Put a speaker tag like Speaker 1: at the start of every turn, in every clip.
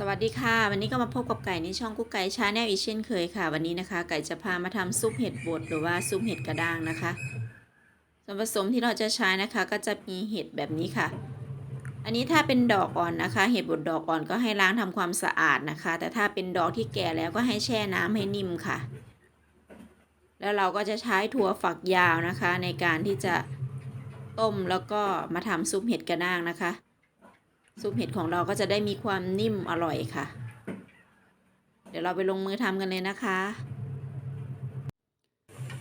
Speaker 1: สวัสดีค่ะ วันนี้ก็มาพบกับไก่ในช่องกุ๊กไก่ชาแนลอีกเช่นเคยค่ะ วันนี้นะคะ ไก่จะพามาทำซุปเห็ดบดหรือว่าซุปเห็ดกระด้างนะคะ ส่วนผสมที่เราจะใช้นะคะ ก็จะมีเห็ดแบบนี้ค่ะ อันนี้ถ้าเป็นดอกอ่อนนะคะ เห็ดบดดอกอ่อนก็ให้ล้างทำความสะอาดนะคะ แต่ถ้าเป็นดอกที่แก่แล้วก็ให้แช่น้ำให้นิ่มค่ะ แล้วเราก็จะใช้ถั่วฝักยาวนะคะ ในการที่จะต้มแล้วก็มาทำซุปเห็ดกระด้างนะคะ ซุปเห็ดของเราก็จะได้มีความนิ่มอร่อยค่ะ เดี๋ยวเราไปลงมือทำกันเลยนะคะ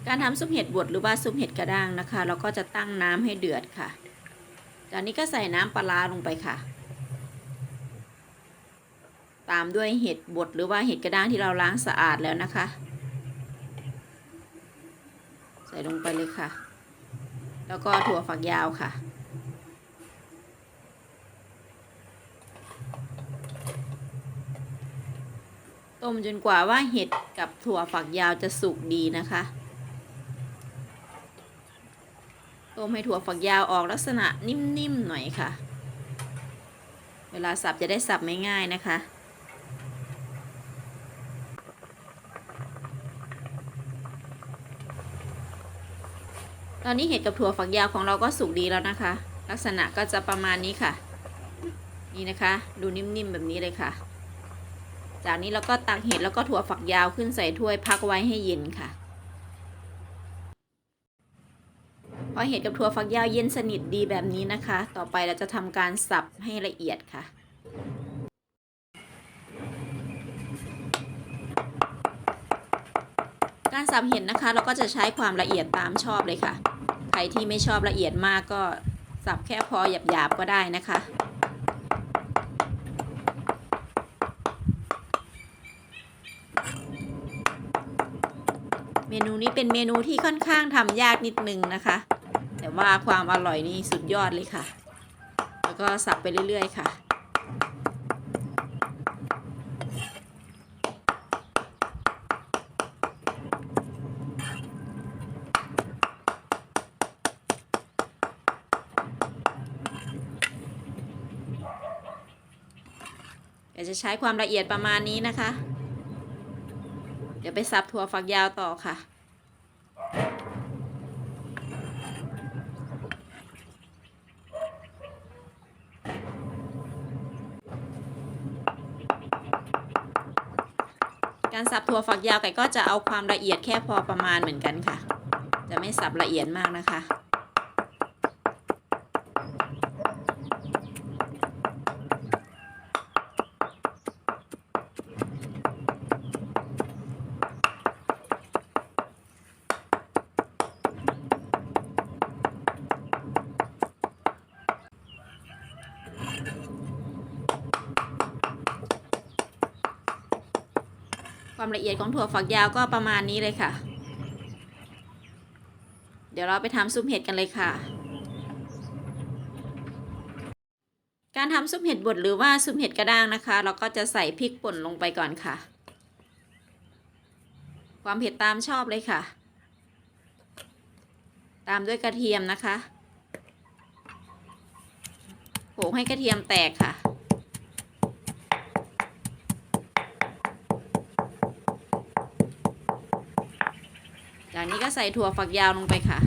Speaker 1: การทำซุปเห็ดบดหรือว่าซุปเห็ดกระด้างนะคะ เราก็จะตั้งน้ำให้เดือดค่ะ จากนี้ก็ใส่น้ำปลาร้าลงไปค่ะ ตามด้วยเห็ดบดหรือว่าเห็ดกระด้างที่เราล้างสะอาดแล้วนะคะ ใส่ลงไปเลยค่ะ แล้วก็ถั่วฝักยาวค่ะ ต้มจนกว่าว่าเห็ดกับถั่วฝักยาวจะสุกดีนะคะ ต้มให้ถั่วฝักยาวออกลักษณะนิ่มๆหน่อยค่ะ เวลาสับจะได้สับไม่ง่ายนะคะตอนนี้เห็ดกับถั่วฝักยาวของเราก็สุกดีแล้วนะคะ ลักษณะก็จะประมาณนี้ค่ะ นี่นะคะ ดูนิ่มๆแบบนี้เลยค่ะ จากนี้เราก็ตักเห็ดแล้วก็ถั่วฝักยาวขึ้นใส่ถ้วยพักไว้ให้เย็นค่ะ พอเห็ดกับถั่วฝักยาวเย็นสนิทดีแบบนี้นะคะ ต่อไปเราจะทำการสับให้ละเอียดค่ะการสับเห็ดนะคะ เราก็จะใช้ความละเอียดตามชอบเลยค่ะ ใครที่ไม่ชอบละเอียดมากก็สับแค่พอหยาบๆก็ได้นะคะ เมนูนี้เป็นเมนูที่ค่อนข้างทำยากนิดนึงนะคะ แต่ว่าความอร่อยนี่สุดยอดเลยค่ะ แล้วก็สับไปเรื่อยๆค่ะเดี๋ยวจะใช้ความละเอียดประมาณนี้นะคะ ดี๋ยวไปสับถั่วฝักยาวต่อค่ะ การสับถั่วฝักยาวไก่ก็จะเอาความละเอียดแค่พอประมาณเหมือนกันค่ะ จะไม่สับละเอียดมากนะคะ ความละเอียดของถั่วฝักยาวก็ประมาณนี้เลยค่ะ เดี๋ยวเราไปทำซุปเห็ดกันเลยค่ะ การทำซุปเห็ดบดหรือว่าซุปเห็ดกระด้างนะคะ เราก็จะใส่พริกป่นลงไปก่อนค่ะ ความเผ็ดตามชอบเลยค่ะ ตามด้วยกระเทียมนะคะโขลกให้กระเทียมแตกค่ะ จากนี้ก็ใส่ถั่วฝักยาวลงไปค่ะ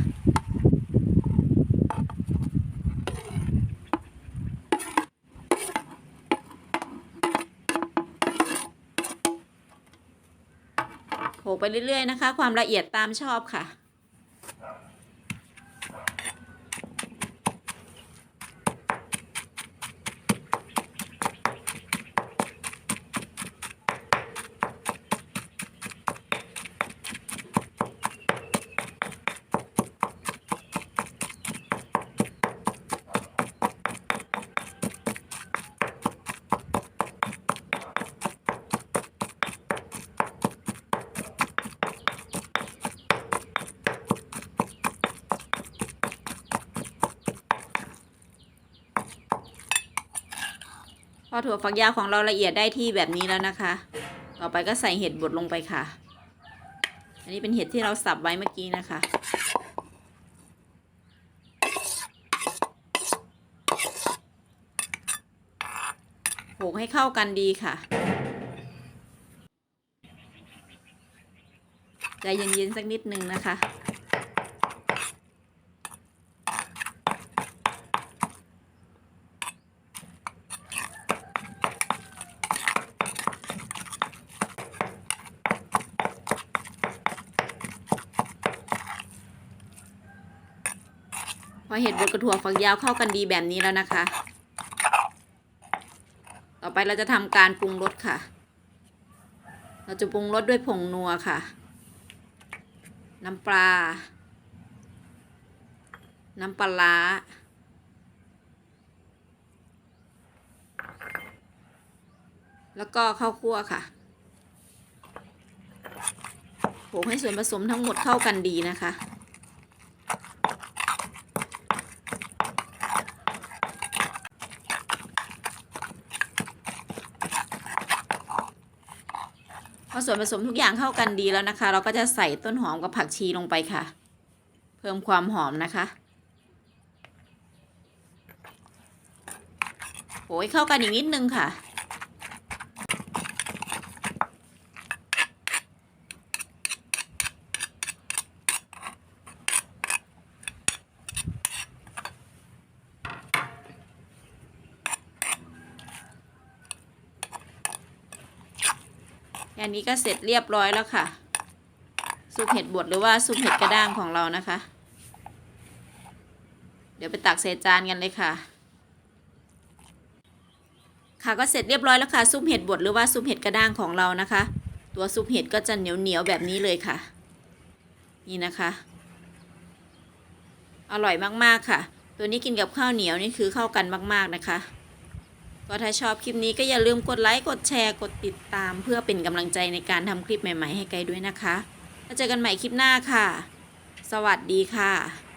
Speaker 1: โขลกไปเรื่อยๆนะคะ ความละเอียดตามชอบค่ะ พอถั่วฝักยาวของเราละเอียดได้ที่แบบนี้แล้วนะคะ ต่อไปก็ใส่เห็ดบดลงไปค่ะ อันนี้เป็นเห็ดที่เราสับไว้เมื่อกี้นะคะ โขกให้เข้ากันดีค่ะ ใจเย็นๆสักนิดนึงนะคะ พอเห็ดบดกระถั่วฝักยาวเข้ากันดีแบบนี้แล้วนะคะ ต่อไปเราจะทำการปรุงรสค่ะ เราจะปรุงรสด้วยผงนัวค่ะ น้ำปลา น้ำปลาร้าแล้วก็ข้าวคั่วค่ะโขลกให้ส่วนผสมทั้งหมดเข้ากันดีนะคะ อส่วนผสมทุกอย่างเข้ากันดีแล้วนะคะ เราก็จะใส่ต้นหอมกับผักชีลงไปค่ะ เพิ่มความหอมนะคะโอ้ยเข้ากันอีกนิดนึงค่ะ แค่นี้ก็เสร็จเรียบร้อยแล้วค่ะ ซุปเห็ดบดหรือว่าซุปเห็ดกระด้างของเรานะคะ เดี๋ยวไปตักใส่จานกันเลยค่ะ ค่ะก็เสร็จเรียบร้อยแล้วค่ะ ซุปเห็ดบดหรือว่าซุปเห็ดกระด้างของเรานะคะ ตัวซุปเห็ดก็จะเหนียวเหนียวแบบนี้เลยค่ะ นี่นะคะ อร่อยมากๆค่ะ ตัวนี้กินกับข้าวเหนียวนี่คือเข้ากันมาก ๆนะคะ ก็ถ้าชอบคลิปนี้ก็อย่าลืมกดไลค์ กดแชร์ กดติดตาม เพื่อเป็นกำลังใจในการทำคลิปใหม่ ๆ ให้ไกลด้วยนะคะแล้วเจอกันใหม่คลิปหน้าค่ะ สวัสดีค่ะ